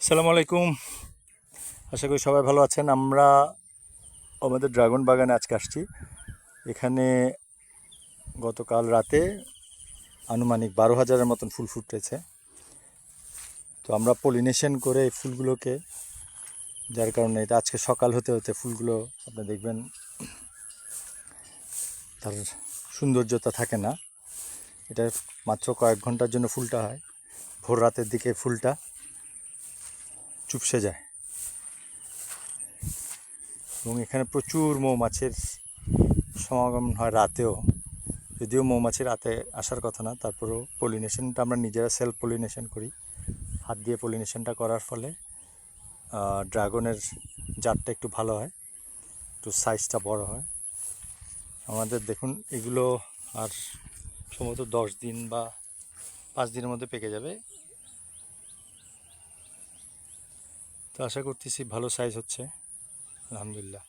আসসালামু আলাইকুম। আশা করি সবাই ভালো আছেন। আমরা আমাদের ড্রাগন বাগানে আজকে আসছি। এখানে গতকাল রাতে আনুমানিক বারো হাজারের মতন ফুল ফুটেছে। তো আমরা পলিনেশন করে এই ফুলগুলোকে, যার কারণে এটা আজকে সকাল হতে হতে ফুলগুলো আপনি দেখবেন তার সৌন্দর্যতা থাকে না। এটা মাত্র কয়েক ঘণ্টার জন্য ফুলটা হয়। ভোর রাতের দিকে ফুলটা চুপসে যায়। এবং এখানে প্রচুর মৌমাছির সমাগম হয় রাতেও। যদিও মৌমাছি রাতে আসার কথা না, তারপরেও পলিনেশনটা আমরা নিজেরা সেলফ পলিনেশন করি। হাত দিয়ে পলিনেশনটা করার ফলে ড্রাগনের জাতটা একটু ভালো হয়, একটু সাইজটা বড় হয়। আমাদের দেখুন, এগুলো আর সম্ভবত দশ দিন বা পাঁচ দিনের মধ্যে পেকে যাবে। তো আশা করতেছি ভালো সাইজ হচ্ছে আলহামদুলিল্লাহ।